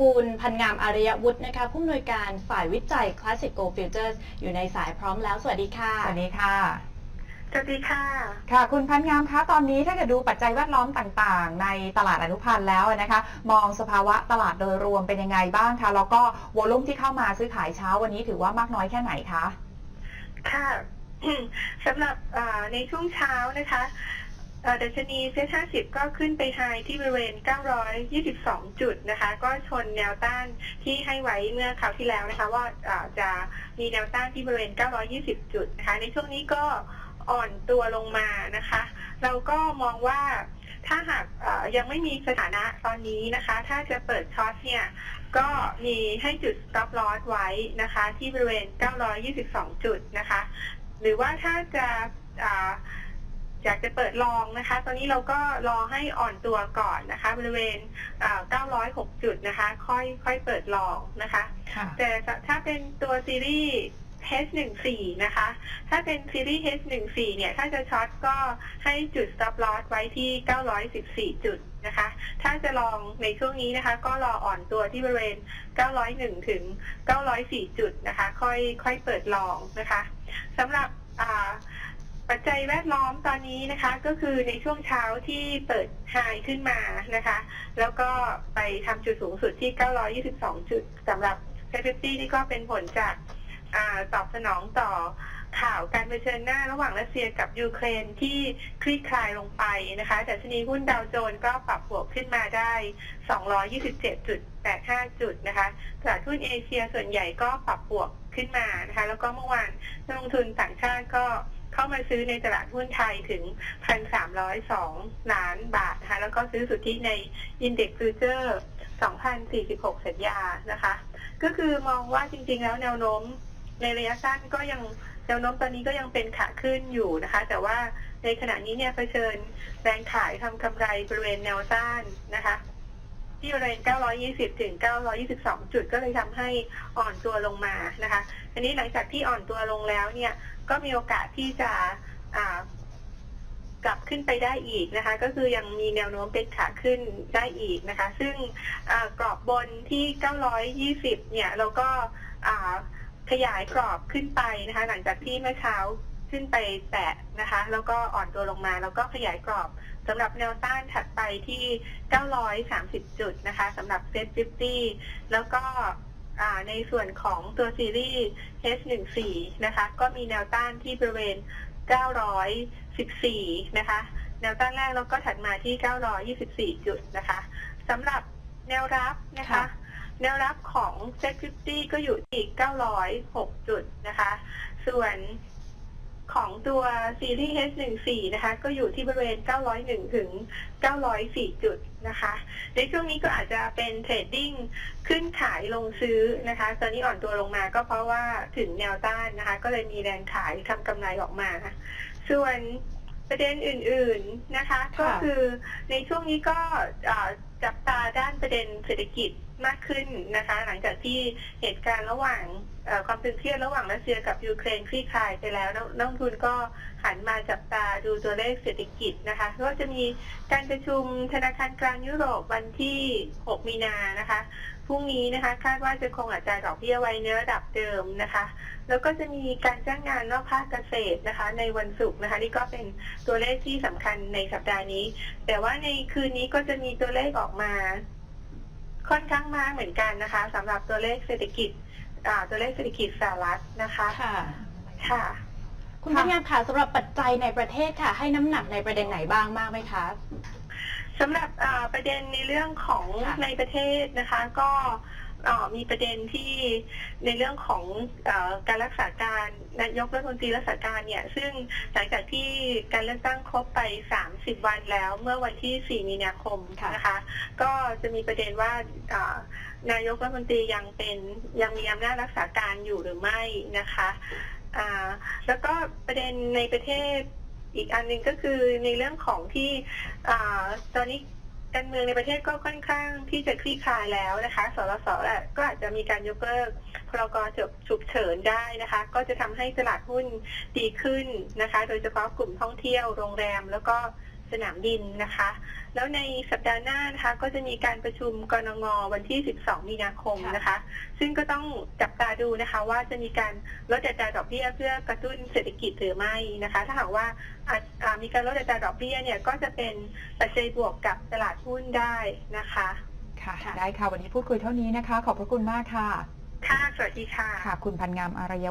คุณพันงามอารยวุฒินะคะผู้อำนวยการฝ่ายวิจัย Classic Gold Futures อยู่ในสายพร้อมแล้ว สวัสดีค่ะ สวัสดีค่ะ สวัสดีค่ะ ค่ะ คุณพันงามคะตอนนี้ถ้าเกิดดูปัจจัยแวดล้อมต่างๆ ในตลาดอนุพันธ์แล้วนะคะ มองสภาวะตลาดโดยรวมเป็นยังไงบ้างคะแล้วก็วอลุ่มที่เข้ามาซื้อขายเช้าวันนี้ถือว่ามากน้อยแค่ไหนคะค่ะสำหรับอ่าในช่วงเช้านะคะเอ่อ ดัชนีเซ็ต50 ก็ขึ้นไปไฮที่บริเวณ 922 จุดนะคะ ก็ชนแนวต้านที่ให้ไว้เมื่อคราวที่แล้วนะคะ ว่าาจะมีแนวต้านที่บริเวณ 920 จุดนะคะ ในช่วงนี้ก็อ่อนตัวลงมานะคะ เราก็มองว่าถ้าหากยังไม่มีสถานะตอนนี้นะคะ ถ้าจะเปิดช็อตเนี่ย ก็มีให้จุด stop loss ไว้นะคะ ที่บริเวณ 922 จุดนะคะ หรือว่าถ้าจะ อาอยากจะเปิดลองนะคะ ตอนนี้เราก็รอให้อ่อนตัวก่อนนะคะ บริเวณอ่า906 จุดนะคะ ค่อยค่อยเปิดลองนะคะ ค่ะ แต่ถ้าเป็นตัวซีรีส์ H14 นะคะ ถ้าเป็นซีรีส์ H14 เนี่ย ถ้าจะช็อตก็ให้จุด stop loss ไว้ที่ 914 จุดนะคะ ถ้าจะลองในช่วงนี้นะคะ ก็รออ่อนตัวที่บริเวณ 901 ถึง 904 จุดนะคะ ค่อยค่อยเปิดลองนะคะสำหรับอ่า ปัจจัยแวดล้อมตอนนี้นะคะก็คือในช่วงเช้าที่เปิดไฮขึ้นมานะคะ แล้วก็ไปทำจุดสูงสุดที่ 922 จุดสำหรับเซฟตี้นี่ก็เป็นผลจากอตอบสนองต่อข่าวการเผชิญหน้าระหว่างรัสเซียกับยูเครนที่คลี่คลายลงไปนะคะแต่ชนีหุ้นดาวโจนส์ก็ปรับบวกขึ้นมาได้ 227.85 จุดนะคะตลาดหุ้นเอเชียส่วนใหญ่ก็ปรับบวกขึ้นมานะคะ แล้วก็เมื่อวานนักลงทุนต่างชาติก็ เข้ามาซื้อในตลาดหุ้นไทยถึง 1,302 ล้านบาทนะคะแล้วก็ซื้อสุทธิใน Index Future 2,046 สัญญานะคะ ก็คือมองว่าจริง ๆ แล้วแนวโน้มในระยะสั้นก็ยังแนวโน้มตอนนี้ก็ยังเป็นขาขึ้นอยู่นะคะ แต่ว่าในขณะนี้เนี่ยเผชิญแรงขายทำกำไรบริเวณแนวต้านนะคะ ที่บริเวณ 920 ถึง 922 จุดก็เลยทำให้อ่อนตัวลงมานะคะ อันนี้หลังจากที่อ่อนตัวลงแล้วเนี่ย ก็มีโอกาสที่จะกลับขึ้นไปได้อีกนะคะ ก็คือยังมีแนวโน้มเป็นขาขึ้นได้อีกนะคะ ซึ่งกรอบบนที่ 920 เนี่ยเราก็ขยายกรอบขึ้นไปนะคะ หลังจากที่เมื่อเช้าขึ้นไปแตะนะคะ แล้วก็อ่อนตัวลงมา แล้วก็ขยายกรอบสำหรับแนวต้านถัดไปที่ 930 จุดนะคะสำหรับเซ็ต50แล้วก็ ในส่วนของตัวซีรีส์ H14 นะคะ ก็มีแนวต้านที่บริเวณ 914 นะคะ แนวต้านแรกแล้วก็ถัดมาที่ 924 จุดนะคะสำหรับแนวรับนะคะค่ะแนวรับของ Set 50ก็อยู่ที่ 906 จุดนะคะ ส่วน ของตัวซีรีส์ H14 นะคะ ก็อยู่ที่บริเวณ 901 ถึง 904 จุดนะคะ ในช่วงนี้ก็อาจจะเป็นเทรดดิ้งขึ้นขายลงซื้อนะคะ ตอนนี้อ่อนตัวลงมาก็เพราะว่าถึงแนวต้านนะคะ ก็เลยมีแรงขายทำกำไรออกมา ส่วนประเด็นอื่น ๆนะคะ ก็คือในช่วงนี้ก็ จับตาด้านประเด็นเศรษฐกิจมากขึ้นนะคะ หลังจากที่เหตุการณ์ระหว่างความตึงเครียดระหว่างรัสเซียกับยูเครนคลี่คลายไปแล้วนักลงทุนก็หันมาจับตาดูตัวเลขเศรษฐกิจนะคะก็จะมีการประชุมธนาคารกลางยุโรปวันที่ 6 มีนานะคะพรุ่งนี้นะคะคาดว่าจะคงอัตราดอกเบี้ยไว้ในระดับเดิมนะคะ แล้วก็จะมีการจ้างงานนอกภาคเกษตรนะคะ ในวันศุกร์นะคะ นี่ก็เป็นตัวเลขที่สำคัญในสัปดาห์นี้ แต่ว่าในคืนนี้ก็จะมีตัวเลขออกมา ค่อนข้างมากเหมือนกันนะคะสำหรับตัวเลขเศรษฐกิจอ่าตัวเลขเศรษฐกิจสหรัฐนะคะค่ะค่ะ คุณพันงามค่ะสำหรับปัจจัยในประเทศค่ะ ให้น้ำหนักในประเด็นไหนบ้างมากไหมคะสำหรับอ่าประเด็นในเรื่องของค่ะในประเทศนะคะ ก็ อ่ามีประเด็นที่ในเรื่องของอการรักษาการนายกรัฐมนตรีรักษาการเนี่ย ซึ่งหลังจากที่การเลือกตั้งครบไป 30 วันแล้วเมื่อวันที่ 4 มีนาคมนะคะ ก็จะมีประเด็นว่านายกรัฐมนตรียังเป็นยังมีอำนาจรักษาการอยู่หรือไม่นะคะแล้วก็ประเด็นในประเทศอีกอันหนึ่งก็คือในเรื่องของที่อตอนนี้ การเมืองในประเทศก็ค่อนข้างที่จะคลี่คลายแล้วนะคะสสสแหละก็อาจจะมีการยกเลิกพรกฉุกเฉินได้นะคะ ก็จะทำให้ตลาดหุ้นดีขึ้นนะคะ โดยเฉพาะกลุ่มท่องเที่ยวโรงแรมแล้วก็ สนามบินนะคะ แล้วในสัปดาห์หน้านะคะก็จะมีการประชุมกรงงวันที่ 12 มีนาคมนะคะ ซึ่งก็ต้องจับตาดูนะคะ ว่าจะมีการลดอัตราดอกเบี้ยเพื่อกระตุ้นเศรษฐกิจหรือไม่นะคะ ถ้าหากว่าอาจอ่ามีการลดอัตราดอกเบี้ยเนี่ยก็จะเป็นปัจจัยบวกกับตลาดหุ้นได้นะคะค่ะค่ะได้ค่ะ วันนี้พูดคุยเท่านี้นะคะ ขอบพระคุณมากค่ะ ค่ะ สวัสดีค่ะ ค่ะ คุณพันงามอารย